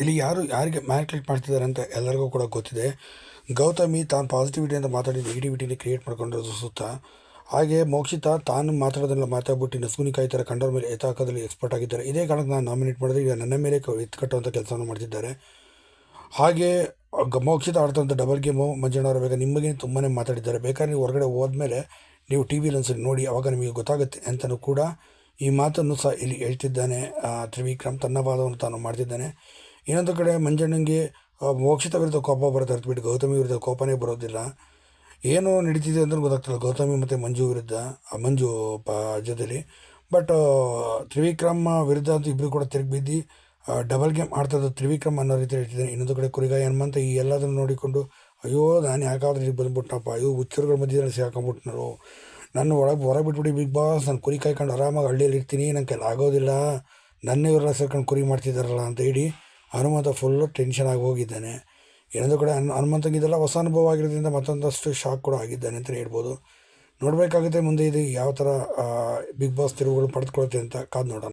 ಇಲ್ಲಿ ಯಾರು, ಯಾರಿಗೆ ಮ್ಯಾನಿಪುಲೇಟ್ ಮಾಡ್ತಿದ್ದಾರೆ ಅಂತ ಎಲ್ಲರಿಗೂ ಕೂಡ ಗೊತ್ತಿದೆ. ಗೌತಮಿ ತಾನು ಪಾಸಿಟಿವಿಟಿ ಅಂತ ಮಾತಾಡಿ ನೆಗೆಟಿವಿಟಿನ ಕ್ರಿಯೇಟ್ ಮಾಡ್ಕೊಂಡಿರೋದು ಸುತ್ತ. ಹಾಗೆ ಮೋಕ್ಷಿತಾ ತಾನು ಮಾತಾಡೋದನ್ನ ಮಾತಾಡ್ಬಿಟ್ಟು ನಸ್ಗುನಿ ಕಾಯಿ ಥರ ಕಂಡವ್ರ ಮೇಲೆ ಎತ್ತಾಕೋದಲ್ಲಿ ಎಕ್ಸ್ಪರ್ಟ್ ಆಗಿದ್ದಾರೆ. ಇದೇ ಕಾರಣಕ್ಕೆ ನಾನು ನಾಮಿನೇಟ್ ಮಾಡಿದ್ರೆ ಈಗ ನನ್ನ ಮೇಲೆ ಎತ್ತು ಕಟ್ಟುವಂಥ ಕೆಲಸವನ್ನು ಮಾಡ್ತಿದ್ದಾರೆ. ಹಾಗೆ ಮೋಕ್ಷಿತ ಆಡ್ತಂಥ ಡಬಲ್ ಗೇಮು ಮಂಜಣ್ಣವರ ಬೇಗ ನಿಮಗೆ ತುಂಬಾ ಮಾತಾಡಿದ್ದಾರೆ. ಬೇಕಾದ್ರೆ ನೀವು ಹೊರಗಡೆ ಹೋದ್ಮೇಲೆ ನೀವು ಟಿ ವಿಲಿ ಒಂದ್ಸರಿ ನೋಡಿ, ಅವಾಗ ನಿಮಗೆ ಗೊತ್ತಾಗುತ್ತೆ ಅಂತಲೂ ಕೂಡ ಈ ಮಾತನ್ನು ಸಹ ಇಲ್ಲಿ ಹೇಳ್ತಿದ್ದಾನೆ ತ್ರಿವಿಕ್ರಮ್. ತನ್ನ ವಾದವನ್ನು ತಾನು ಮಾಡ್ತಿದ್ದಾನೆ. ಇನ್ನೊಂದು ಕಡೆ ಮಂಜಣ್ಣಂಗೆ ಮೋಕ್ಷಿತ ವಿರುದ್ಧ ಕೋಪ ಬರುತ್ತೆ ಹೊರತುಬಿಟ್ಟು ಗೌತಮಿ ವಿರುದ್ಧ ಕೋಪನೇ ಬರೋದಿಲ್ಲ. ಏನು ನಡೀತಿದೆ ಅಂತ ಗೊತ್ತಾಗ್ತಿಲ್ಲ. ಗೌತಮಿ ಮತ್ತು ಮಂಜು ವಿರುದ್ಧ ಮಂಜು, ಪ, ಜೊತೆಲಿ. ಬಟ್ ತ್ರಿವಿಕ್ರಮ ವಿರುದ್ಧ ಅಂತ ಇಬ್ಬರು ಕೂಡ ತಿರುಗಿ ಡಬಲ್ ಗೇಮ್ ಆಡ್ತದ್ದು ತ್ರಿವಿಕ್ರಮ್ ಅನ್ನೋ ರೀತಿ ಹೇಳ್ತಿದ್ದಾನೆ. ಇನ್ನೊಂದು ಕಡೆ ಕುರಿಗ ಹನುಮಂತ ಈ ಎಲ್ಲದನ್ನು ನೋಡಿಕೊಂಡು, ಅಯ್ಯೋ, ನಾನು ಯಾಕಾದ್ರೂ ಇಲ್ಲಿ ಬಂದ್ಬಿಟ್ಟನಪ್ಪ ಅಯ್ಯೋ, ಹುಚ್ಚರುಗಳ ಮಧ್ಯದಲ್ಲಿ ಸಿಕ್ಕಾಕೊಂಡ್ಬಿಟ್ನರು ನನ್ನ ಒಳಗೆ ಹೊರಗೆ ಬಿಟ್ಬಿಡಿ ಬಿಗ್ ಬಾಸ್, ನಾನು ಕುರಿ ಕಾಯ್ಕೊಂಡು ಆರಾಮಾಗಿ ಹಳ್ಳಿಯಲ್ಲಿ ಇರ್ತೀನಿ ನನ್ನ ಕೆಲ ಆಗೋದಿಲ್ಲ. ನನ್ನ ಇವರೆಲ್ಲ ಸೇರ್ಕೊಂಡು ಕುರಿ ಮಾಡ್ತಿದ್ದಾರಲ್ಲ ಅಂತ ಹೇಳಿ ಹನುಮಂತ ಫುಲ್ಲು ಟೆನ್ಷನ್ ಆಗಿ ಹೋಗಿದ್ದಾನೆ. ಇನ್ನೊಂದು ಕಡೆ ಹನು ಹನುಮಂತಂಗಿದೆಲ್ಲ ಹೊಸ ಅನುಭವ ಆಗಿರೋದ್ರಿಂದ ಮತ್ತೊಂದಷ್ಟು ಶಾಕ್ ಕೂಡ ಆಗಿದ್ದಾನೆ ಅಂತಲೇ ಹೇಳ್ಬೋದು. ನೋಡಬೇಕಾಗುತ್ತೆ ಮುಂದೆ ಇದು ಯಾವ ಥರ ಬಿಗ್ ಬಾಸ್ ತಿರುವುಗಳು ಪಡೆದುಕೊಳ್ಳುತ್ತೆ ಅಂತ ಕಾದು ನೋಡೋಣ.